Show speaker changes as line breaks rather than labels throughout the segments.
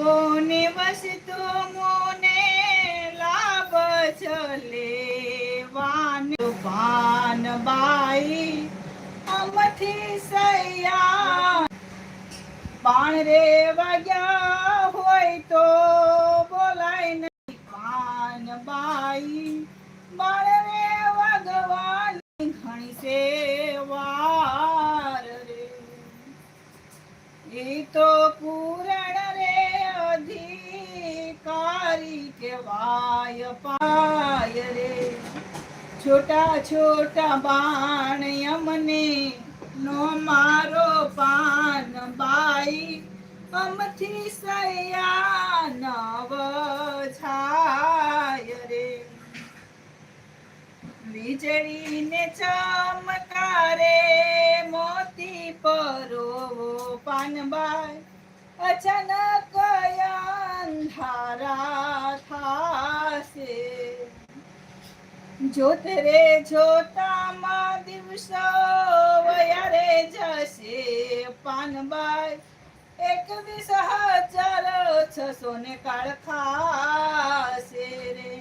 કોને વસ્તુ મોને લાભ ચલે વાન? પાન બાઈ અમથી સૈયા. પાણ રે વાગ્યા હોય તો કેવાય રે છોટા છોટા બાણ અમને નો મારો પાન બાઈ. અમથી સયા નવ છાય રે વીજળીને ચમકારે મોતી પરોવો પાનબાઈ અચાનક અંધારા થાશે. જોત રે જોતામાં દિવસો વયારે જશે પાનબાઈ એકવીસ હજાર છસો ને કાળ ખાશે રે.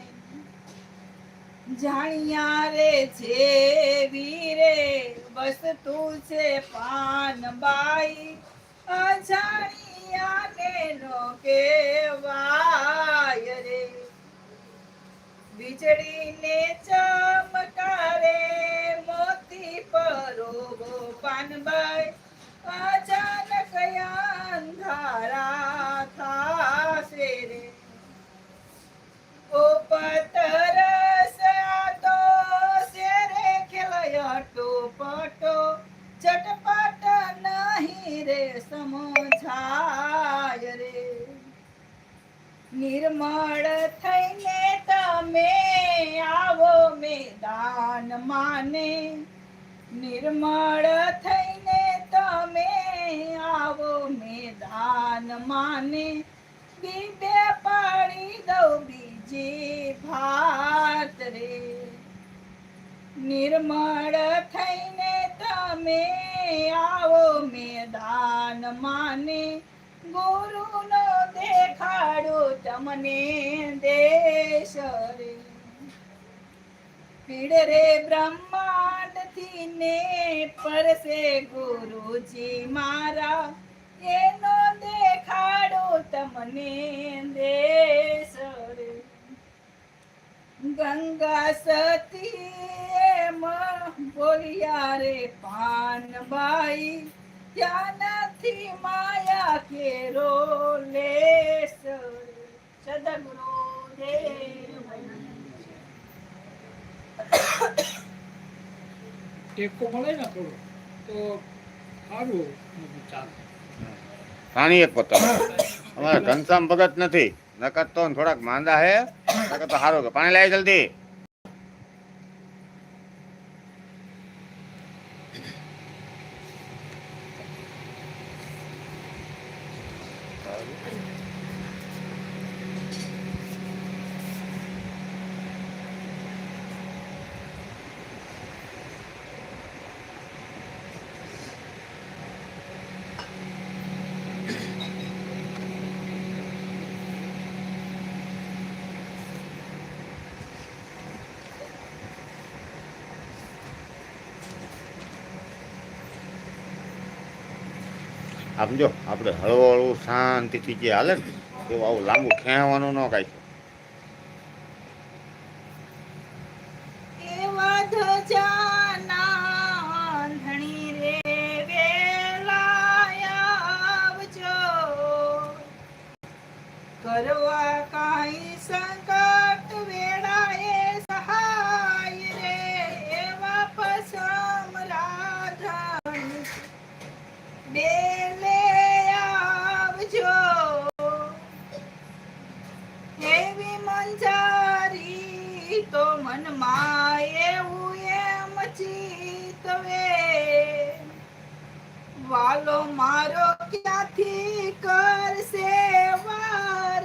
જાણ્યા રે છે વીરે, બસ તું છે પાનબાઈ અજાણ્યા ને નો કેવાય રે. વીજળીને ચમકારે મોતી પરોવો પાનબાઈ. અચાનક નિર્મળ થઈને તમે આવો મેદાન માને. નિર્મળ થઈને તમે આવો મેદાન માને. બીબે પાડી દઉં બીજી ભાત રે. નિર્મળ થઈને તમે આવો મેદાન માને. ગુરુનો દેખાડો તમને દેશ રે. પીડ રે બ્રહ્માંડથી ને પરસે ગુરુજી મારા. એનો દેખાડો તમને દેશ રે. ગંગા સતી એમ બોલ્યા રે પાનબાઈ ત્યાં નથી માયા કેરો લેસ સદગુરુ દેવ
ટેકો મળે ને થોડો તો સારું ચાલે.
પાણી એક પોતા અમારે ઘનશ્યામ ભગત નથી. નકર તો થોડાક માંદા હે. નકર તો સારું કે. પાણી લાવી જલ્દી. Mm-hmm. આમ જો, આપણે હળવો હળવું શાંતિથી જે હાલે ને, એવું આવું લાંબુ ખેંચવાનું ન કાંઈ.
કરવા કાંઈ સંકટ વેળાએ સહાય રે મંજારી તો મનમાં એવું એમ ચિતવે વાલો મારો ક્યાંથી કરશે વાર?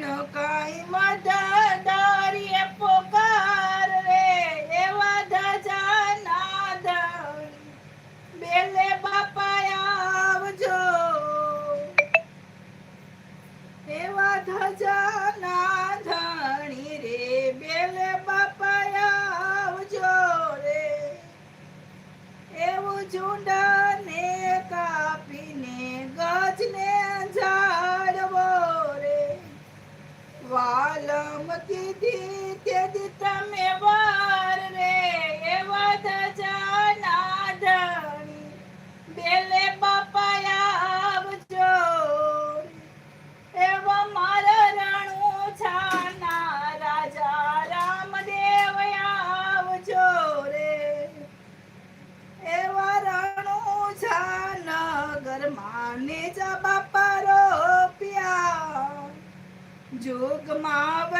કાઈ મદદારી એ પોકાર રે એવા ધજા ના બેલે આવજો. એવા ધજા ஜோகமாவ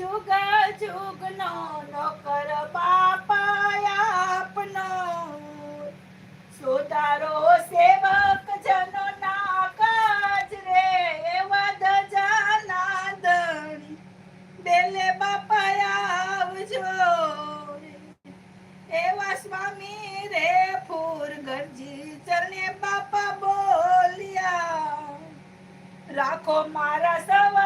જુગ જુગનો નોકર બાપા આપનો. સુધારો સેવક જનો ના કાજ રે વધ જનાદણી બેલે બાપા આવજો. એવા સ્વામી રે, ફૂર ગરજી ચરણે બાપા બોલ્યા. રાખો મારા સવા